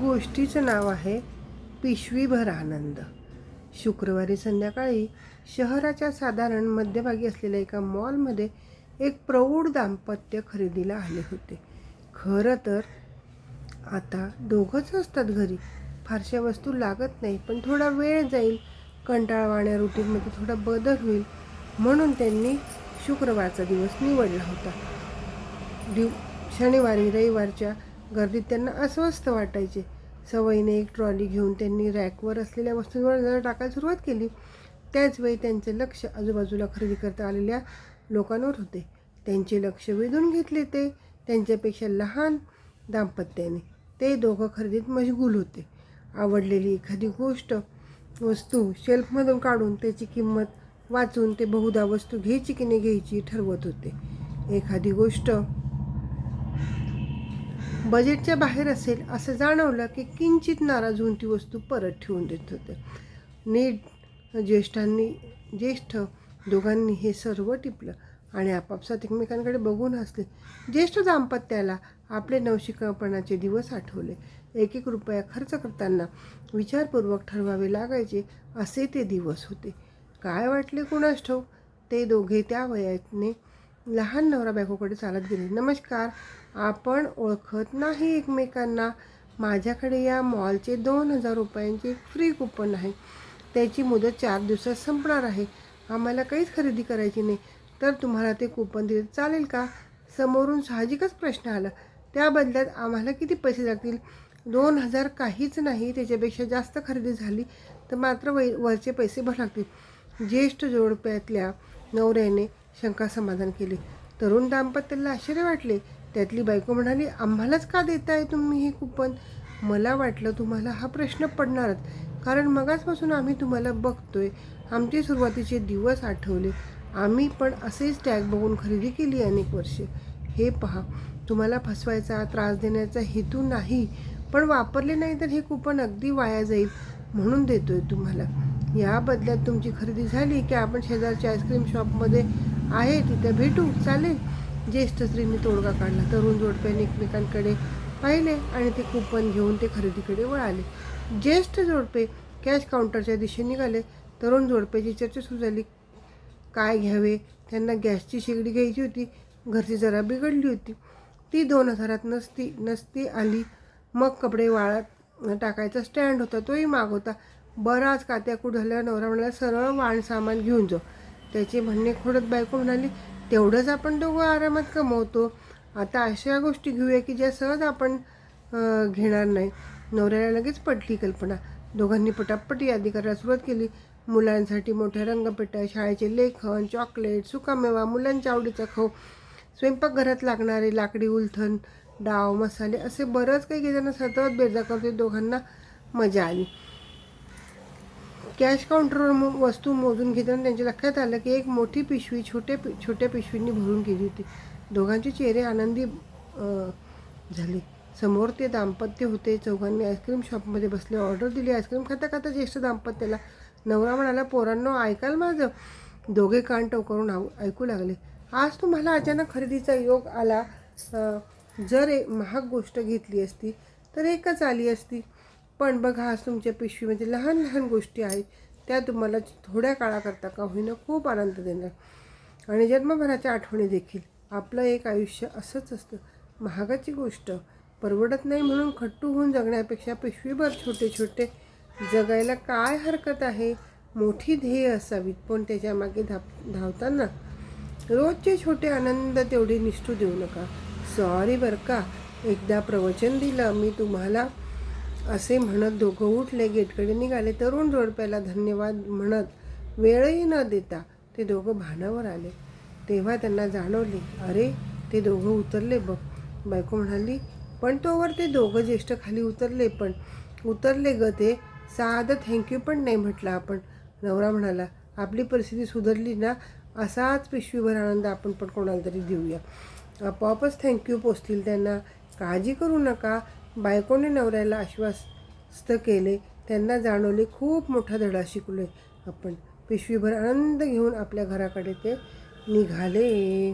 गोष्टीचं नाव आहे पिशवीभर आनंद शुक्रवारी संध्याकाळी शहराच्या साधारण मध्यभागी असलेल्या एका मॉलमध्ये एक प्रौढ दाम्पत्य खरेदीला आले होते. खरं तर आता दोघंच असतात घरी. फारशा वस्तू लागत नाही पण थोडा वेळ जाईल. कंटाळवाण्या रुटीनमध्ये थोडा बदल होईल. म्हणून त्यांनी शुक्रवारचा दिवस निवडला होता. दिव शनिवारी रविवारच्या गर्दीत त्यांना अस्वस्थ वाटायचे. सवयीने एक ट्रॉली घेऊन त्यांनी रॅकवर असलेल्या वस्तूंवर नजर टाकायला सुरुवात केली. त्याचवेळी त्यांचे लक्ष आजूबाजूला खरेदी करता आलेल्या लोकांवर होते. त्यांचे लक्ष वेधून घेतले ते. त्यांच्यापेक्षा लहान दाम्पत्याने. ते दोघं खरेदीत मशगूल होते. आवडलेली एखादी गोष्ट वस्तू शेल्फमधून काढून त्याची किंमत वाचून ते बहुधा वस्तू घ्यायची की नाही घ्यायची ठरवत होते. एखादी गोष्ट बजेटच्या बाहेर असेल असं जाणवलं की किंचित नाराज होऊन ती वस्तू परत ठेवून देत होते. नीट ज्येष्ठांनी ज्येष्ठ दोघांनी हे सर्व टिपलं आणि आपापसात एकमेकांकडे बघून हसले. ज्येष्ठ दाम्पत्याला आपले नवशिकपणाचे दिवस आठवले. एक एक रुपया खर्च करताना विचारपूर्वक ठरवावे लागायचे असे ते दिवस होते. काय वाटले कुणास ठाऊक? ते दोघे त्या वयाने लहान नवरा बायकोकडे चालत गेले. नमस्कार. आपण ओळखत नाही एकमेकांना. माझ्याकडे या मॉलचे दोन हजार रुपयांचे फ्री कुपन आहे. त्याची मुदत चार दिवसात संपणार आहे. आम्हाला काहीच खरेदी करायची नाही. तर तुम्हाला ते कुपन दिले चालेल का? समोरून साहजिकच प्रश्न आला. त्या बदल्यात आम्हाला किती पैसे लागतील? दोन हजार काहीच नाही. त्याच्यापेक्षा जास्त खरेदी झाली तर मात्र वै वरचे पैसे भर लागतील. ज्येष्ठ जोडप्यातल्या नवऱ्याने शंका समाधान केले. तरुण दाम्पत्याला आश्चर्य वाटले. त्यातली बायको म्हणाली आम्हालाच का देताय तुम्ही हे कुपन? मला वाटलं तुम्हाला हा प्रश्न पडणारच. कारण मगाचपासून आम्ही तुम्हाला बघतोय. आमचे सुरुवातीचे दिवस आठवले. आम्ही पण असेच टॅग बघून खरेदी केली अनेक वर्षे. हे पहा तुम्हाला फसवायचा त्रास देण्याचा हेतू नाही पण वापरले नाही तर हे कुपन अगदी वाया जाईल म्हणून देतोय तुम्हाला. या बदल्यात तुमची खरेदी झाली की आपण शेजारच्या आईस्क्रीम शॉपमध्ये आहे तिथे भेटू चालेल. ज्येष्ठ स्त्रीने तोडगा काढला. तरुण जोडप्याने एकमेकांकडे पाहिले आणि ते कुपन घेऊन ते खरेदीकडे वळाले. ज्येष्ठ जोडपे कॅश काउंटरच्या दिशेने निघाले. तरुण जोडप्याची चर्चा सुरू झाली. काय घ्यावे? त्यांना गॅसची शेगडी घ्यायची होती. घरची जरा बिघडली होती. ती दोन हजारात नसती नसती आली. मग कपडे वाळत टाकायचा स्टँड होता. तोही माग होता. बराच कात्याकूट झाल्यावर नवरा म्हणाला सरळ वाण सामान घेऊन जाऊ. त्याचे म्हणणे खोडत बायको म्हणाली तेवढंच आपण दोघं आरामात कमवतो. आता अशा गोष्टी घेऊया की ज्या सहज आपण घेणार नाही. नवऱ्याला लगेच पडली कल्पना. दोघांनी पटापट यादी करायला सुरुवात केली. मुलांसाठी मोठ्या रंगपेट्या शाळेचे लेखन चॉकलेट सुकामेवा मुलांच्या आवडीचा खाऊ स्वयंपाकघरात लागणारे लाकडी उलथण डाव मसाले असे बरंच काही घेताना सतत बेजा करते दोघांना मजा आली. कॅश काउंटरवर मो वस्तू मोजून घेताना त्यांच्या लक्षात आलं की एक मोठी पिशवी छोटे पि छोट्या पिशवींनी भरून गेली होती. दोघांचे चेहरे आनंदी झाले. समोर ते दाम्पत्य होते. चौघांनी आईस्क्रीम शॉपमध्ये बसले. ऑर्डर दिली. आईस्क्रीम खाता खाता ज्येष्ठ दाम्पत्याला. नवरा म्हणाला पोरांनो ऐकाल माझं? दोघे कान टवकारून ऐकू लागले. आज तुम्हाला अचानक खरेदीचा योग आला. जर एक महाग गोष्ट घेतली असती तर एकच आली असती. पण बघा आज तुमच्या पिशवीमध्ये लहान लहान गोष्टी आहेत त्या तुम्हाला थोड्या काळाकरता का होईना खूप आनंद देणार. आणि जन्मभराच्या आठवणी देखील. आपलं एक आयुष्य असंच असतं. महागाची गोष्ट परवडत नाही म्हणून खट्टू होऊन जगण्यापेक्षा पिशवीभर छोटे छोटे जगायला काय हरकत आहे? मोठी ध्येय असावीत पण त्याच्यामागे धाप धावताना रोजचे छोटे आनंद तेवढे निष्ठू देऊ नका. सॉरी बरं का. एकदा प्रवचन दिलं मी तुम्हाला असे म्हणत दोघं उठले गेटकडे निघाले. तरुण जोडप्याला धन्यवाद म्हणत वेळही न देता ते दोघं भानावर आले. तेव्हा त्यांना जाणवले अरे ते दोघं उतरले बघ. बायको म्हणाली पण तोवर ते दोघं ज्येष्ठ खाली उतरले पण उतरले ग ते. साधं थँक्यू पण नाही म्हटलं आपण. नवरा म्हणाला आपली परिस्थिती सुधारली ना असाच पिशवीभर आनंद आपण पण कोणाला तरी देऊया. आपोआपच थँक्यू पोचतील त्यांना. काळजी करू नका. बायकोने नवऱ्याला आश्वस्त केले त्यांना जाणवले खूप मोठा धडा शिकलोय. आपण पिशवीभर आनंद घेऊन आपल्या घराकडे ते निघाले.